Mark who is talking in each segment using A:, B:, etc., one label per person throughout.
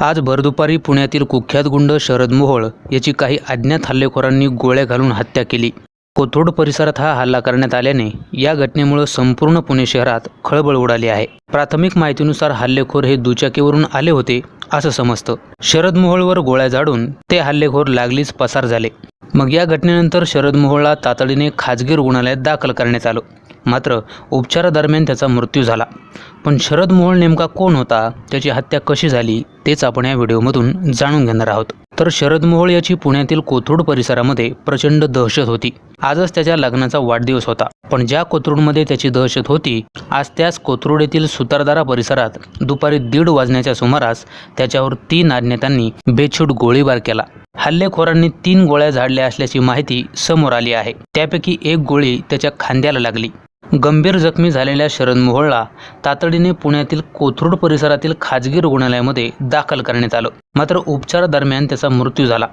A: आज भरदुपारी पुण्यातील कुख्यात गुंड शरद मोहोळ याची काही अज्ञात हल्लेखोरांनी गोळ्या घालून हत्या केली. कोथरूड परिसरात हा हल्ला करण्यात आल्याने या घटनेमुळे संपूर्ण पुणे शहरात खळबळ उडाली आहे. प्राथमिक माहितीनुसार हल्लेखोर हे दुचाकीवरून आले होते असं समजतं. शरद मोहोळवर गोळ्या झाडून ते हल्लेखोर लागलीच पसार झाले. मग या घटनेनंतर शरद मोहोळला तातडीने खाजगी रुग्णालयात दाखल करण्यात आलं. मात्र उपचारादरम्यान त्याचा मृत्यू झाला. पण शरद मोहोळ नेमका कोण होता? त्याची हत्या कशी झाली? तेच आपण या व्हिडिओमधून जाणून घेणार आहोत. तर शरद मोहोळ याची पुण्यातील कोथरूड परिसरामध्ये प्रचंड दहशत होती. आजच त्याच्या लग्नाचा वाढदिवस होता. पण ज्या कोथरूडमध्ये त्याची दहशत होती आज त्याच कोथरूड येथील सुतारदारा परिसरात दुपारी दीड वाजण्याच्या सुमारास त्याच्यावर तीन अज्ञातांनी बेछूट गोळीबार केला. हल्लेखोरांनी तीन गोळ्या झाडल्या असल्याची माहिती समोर आली आहे. त्यापैकी एक गोळी त्याच्या खांद्याला लागली. गंभीर जखमी झालेल्या शरद मोहोळला तातडीने पुण्यातील कोथरूड परिसरातील खाजगी रुग्णालयामध्ये दाखल करण्यात आलं. मात्र उपचारादरम्यान त्याचा मृत्यू झाला.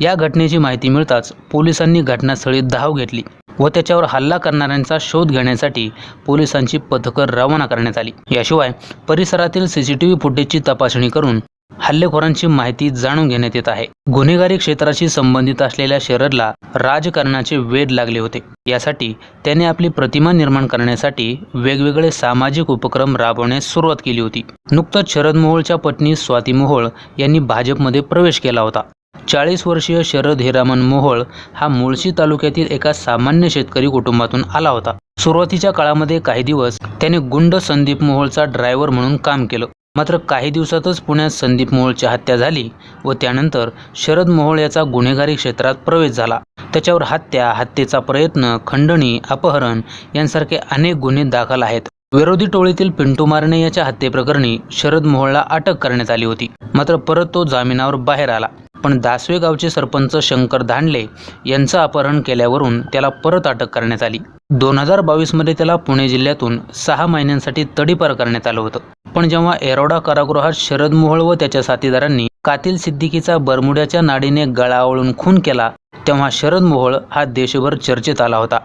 A: या घटनेची माहिती मिळताच पोलिसांनी घटनास्थळी धाव घेतली व त्याच्यावर हल्ला करणाऱ्यांचा शोध घेण्यासाठी पोलिसांची पथकं रवाना करण्यात आली. याशिवाय परिसरातील सीसीटीव्ही फुटेजची तपासणी करून हल्लेखोरांची माहिती जाणून घेण्यात येत आहे. गुन्हेगारी क्षेत्राशी संबंधित असलेल्या शरदला राजकारणाचे वेध लागले होते. यासाठी त्याने आपली प्रतिमा निर्माण करण्यासाठी वेगवेगळे सामाजिक उपक्रम राबवण्यास सुरुवात केली होती. नुकतंच शरद मोहोळच्या पत्नी स्वाती मोहोळ यांनी भाजपमध्ये प्रवेश केला होता. चाळीस वर्षीय शरद हिरामन मोहोळ हा मुळशी तालुक्यातील एका सामान्य शेतकरी कुटुंबातून आला होता. सुरुवातीच्या काळामध्ये काही दिवस त्याने गुंड संदीप मोहोळचा ड्रायव्हर म्हणून काम केलं. मात्र काही दिवसातच पुण्यात संदीप मोहोळची हत्या झाली व त्यानंतर शरद मोहोळ याचा गुन्हेगारी क्षेत्रात प्रवेश झाला. त्याच्यावर हत्या हत्येचा प्रयत्न खंडणी अपहरण यांसारखे अनेक गुन्हे दाखल आहेत. विरोधी टोळीतील पिंटू मारणे याच्या हत्येप्रकरणी शरद मोहोळला अटक करण्यात आली होती. मात्र परत तो जामिनावर बाहेर आला. पण दासवे गावचे सरपंच शंकर धांडले यांचं अपहरण केल्यावरून त्याला परत अटक करण्यात आली. दोन हजार बावीसमध्ये त्याला पुणे जिल्ह्यातून सहा महिन्यांसाठी तडीपार करण्यात आलं होतं. पण जेव्हा एरोडा कारागृहात शरद मोहोळ व त्याच्या साथीदारांनी कातील सिद्दीकीचा बरमुड्याच्या नाडीने गळावळून खून केला तेव्हा शरद मोहोळ हा देशभर चर्चेत आला होता.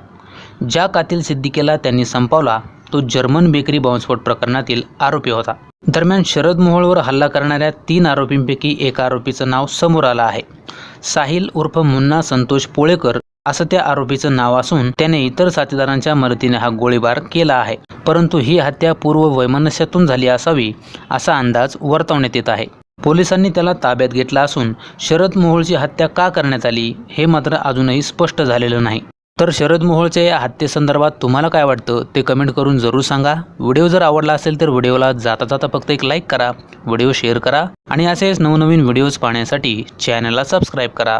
A: ज्या कातील सिद्दीकीला त्यांनी संपवला तो जर्मन बेकरी बॉम्बस्फोट प्रकरणातील आरोपी होता. दरम्यान शरद मोहोळवर हल्ला करणाऱ्या तीन आरोपींपैकी एका आरोपीचं नाव समोर आलं आहे. साहिल उर्फ मुन्ना संतोष पोळेकर असं त्या आरोपीचं नाव असून त्याने इतर साथीदारांच्या मदतीने हा गोळीबार केला आहे. परंतु ही हत्या पूर्व वैमनस्यातून झाली असावी असा अंदाज वर्तवण्यात येत आहे. पोलिसांनी त्याला ताब्यात घेतला असून शरद मोहोळची हत्या का करण्यात आली हे मात्र अजूनही स्पष्ट झालेलं नाही. तर शरद मोहोळच्या या हत्येसंदर्भात तुम्हाला काय वाटतं ते कमेंट करून जरूर सांगा. व्हिडिओ जर आवडला असेल तर व्हिडिओला जाता जाता फक्त एक लाईक करा व्हिडिओ शेअर करा आणि असेच नवनवीन व्हिडिओज पाहण्यासाठी चॅनलला सबस्क्राईब करा.